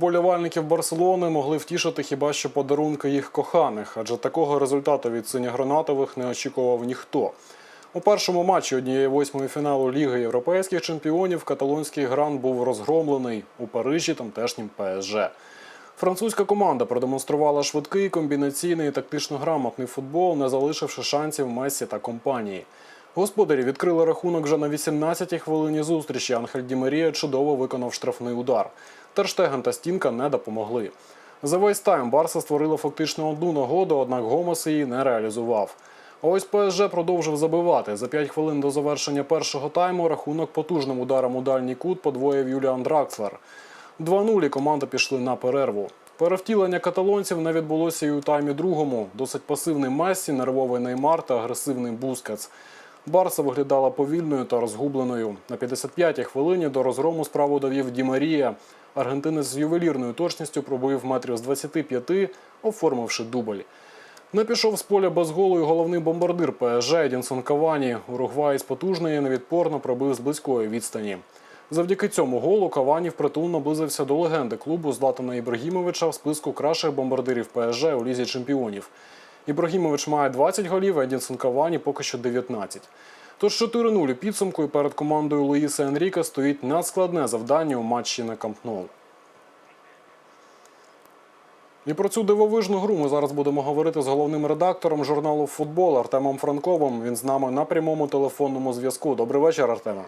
вболівальників Барселони могли втішити хіба що подарунки їх коханих, адже такого результату від синьогранатових не очікував ніхто. У першому матчі однієї восьмої фіналу Ліги європейських чемпіонів каталонський грант був розгромлений у Парижі тамтешнім ПСЖ. Французька команда продемонструвала швидкий, комбінаційний і тактично грамотний футбол, не залишивши шансів Мессі та компанії. Господарі відкрили рахунок вже на 18-й хвилині зустрічі. Анхель Ді Марія чудово виконав штрафний удар. Терштеген та стінка не допомогли. За весь тайм Барса створила фактично одну нагоду, однак Гомес її не реалізував. Ось ПСЖ продовжив забивати. За 5 хвилин до завершення першого тайму рахунок потужним ударом у дальній кут подвоїв Юліан Дракслер. 2-0 і команда пішли на перерву. Перевтілення каталонців не відбулося і у таймі другому. Досить пасивний Мессі, нервовий Неймар та агресивний Бускац. Барса виглядала повільною та розгубленою. На 55-й хвилині до розгрому справу довів Ді Марія. Аргентинець з ювелірною точністю пробив метрів з 25, оформивши дубль. Не пішов з поля без голу і головний бомбардир ПСЖ Едінсон Кавані. Уругваєць потужний і невідпорно пробив з близької відстані. Завдяки цьому голу Кавані впритул наблизився до легенди клубу Златана Ібрагімовича в списку кращих бомбардирів ПСЖ у лізі чемпіонів. Ібрагімович має 20 голів, Едінсон Кавані поки що 19. Тож 4-0 у підсумку і перед командою Луїса Енріка стоїть надскладне завдання у матчі на Камп Ноу. І про цю дивовижну гру ми зараз будемо говорити з головним редактором журналу Футбол Артемом Франковим. Він з нами на прямому телефонному зв'язку. Добрий вечір, Артеме.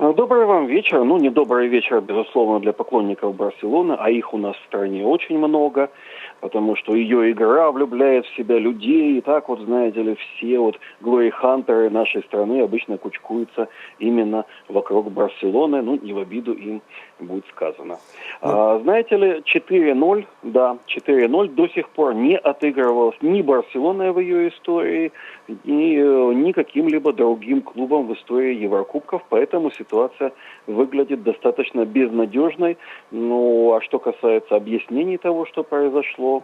Добрый вам вечер. Ну, не добрый вечер, безусловно, для поклонников Барселоны, а их у нас в стране очень много, Потому что ее игра влюбляет в себя людей, и так вот, знаете ли, все вот глори-хантеры нашей страны обычно кучкуются именно вокруг Барселоны, ну, не в обиду им будет сказано. А, знаете ли, 4-0, да, 4-0 до сих пор не отыгрывалась ни Барселона в ее истории, ни, э, ни каким-либо другим клубом в истории Еврокубков, поэтому ситуация выглядит достаточно безнадежной. Ну, а что касается объяснений того, что произошло,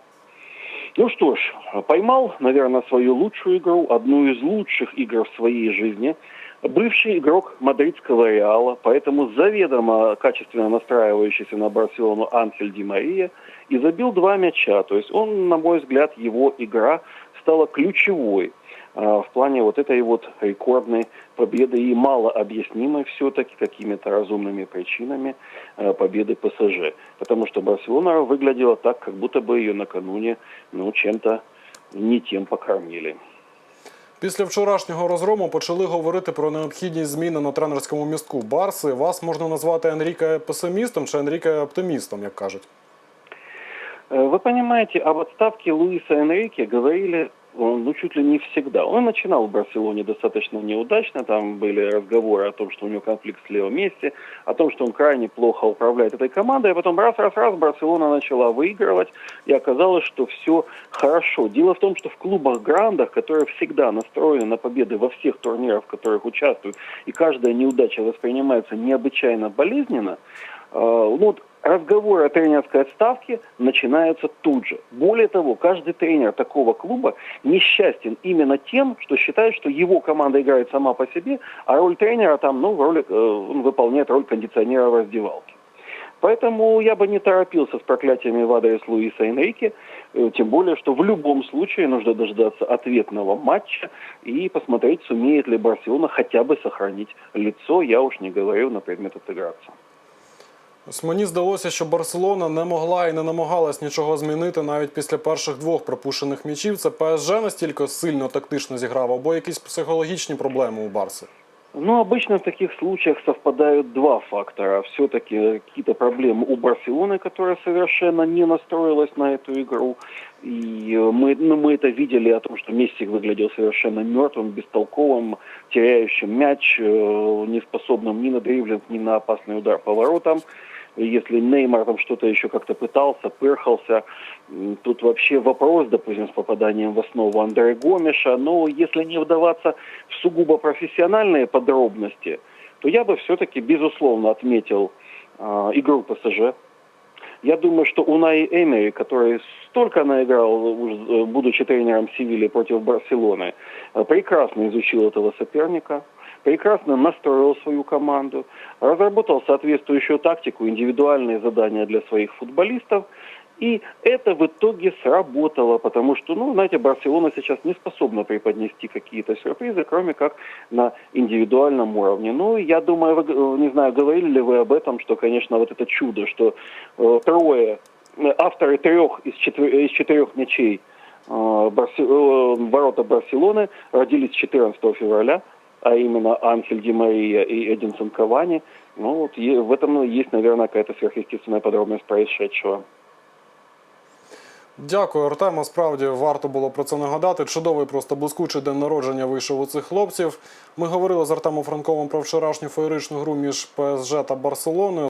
ну что ж, поймал, наверное, свою лучшую игру, одну из лучших игр в своей жизни. Бывший игрок мадридского Реала, поэтому заведомо качественно настраивающийся на Барселону Анхель Ди Мария, и забил два мяча. То есть он, на мой взгляд, его игра стала ключевой а, в плане вот этой вот рекордной победы и мало объяснимой все-таки какими-то разумными причинами а, победы ПСЖ. Потому что Барселона выглядела так, как будто бы ее накануне ну, чем-то не тем покормили. Після вчорашнього розгрому почали говорити про необхідність зміни на тренерському містку Барси. Вас можна назвати Енріке песимістом чи Енріке оптимістом, як кажуть. Э, Вы понимаете, об отставке Луиса Энрике говорили э, ну, чуть ли не всегда. Он начинал в Барселоне достаточно неудачно, там были разговоры о том, что у него конфликт с левом месте, о том, что он крайне плохо управляет этой командой, а потом раз-раз-раз Барселона начала выигрывать, и оказалось, что все хорошо. Дело в том, что в клубах-грандах, которые всегда настроены на победы во всех турнирах, в которых участвуют, и каждая неудача воспринимается необычайно болезненно, э, ну, вот разговоры о тренерской отставке начинаются тут же. Более того, каждый тренер такого клуба несчастен именно тем, что считает, что его команда играет сама по себе, а роль тренера там, ну, роль, э, он выполняет роль кондиционера в раздевалке. Поэтому я бы не торопился с проклятиями в адрес Луиса Энрике, э, тем более, что в любом случае нужно дождаться ответного матча и посмотреть, сумеет ли Барселона хотя бы сохранить лицо, я уж не говорю на предмет отыграться. Ось мені здалося, що Барселона не могла і не намагалась нічого змінити навіть після перших двох пропущених м'ячів. Це ПСЖ настільки сильно тактично зіграв, або якісь психологічні проблеми у Барси. Ну, обычно в таких случаях совпадают два фактора. Все-таки какие-то проблемы у Барселоны, которая совершенно не настроилась на эту игру. И э, мы, ну, мы это видели о том, что Месси выглядел совершенно мертвым, бестолковым, теряющим мяч, э, неспособным ни на дриблинг, ни на опасный удар по воротам. Если Неймар там что-то еще как-то пытался, пырхался, тут вообще вопрос, допустим, с попаданием в основу Андрея Гомеша. Но если не вдаваться в сугубо профессиональные подробности, то я бы все-таки, безусловно, отметил а, игру ПСЖ. Я думаю, что Унай Эмери, который столько наиграл, уж, э, будучи тренером Севильи против Барселоны, э, прекрасно изучил этого соперника. Прекрасно настроил свою команду, разработал соответствующую тактику, индивидуальные задания для своих футболистов. И это в итоге сработало, потому что, ну, знаете, Барселона сейчас не способна преподнести какие-то сюрпризы, кроме как на индивидуальном уровне. Ну, я думаю, вы, э, не знаю, говорили ли вы об этом, что, конечно, вот это чудо, что э, трое, э, авторы трех из, четвер- из четырех мячей э, Барсе- э, ворота Барселоны родились 14 февраля, а именно Анхель Ди Мария и Эдинсон Кавани. Ну, вот е- в этом ну, есть, наверное, какая-то сверхъестественная подробность происшедшего. Дякую, Артема. Справді варто було про це нагадати. Чудовий, просто блискучий день народження вийшов у цих хлопців. Ми говорили з Артемом Франковим про вчорашню феєричну гру між ПСЖ та Барселоною.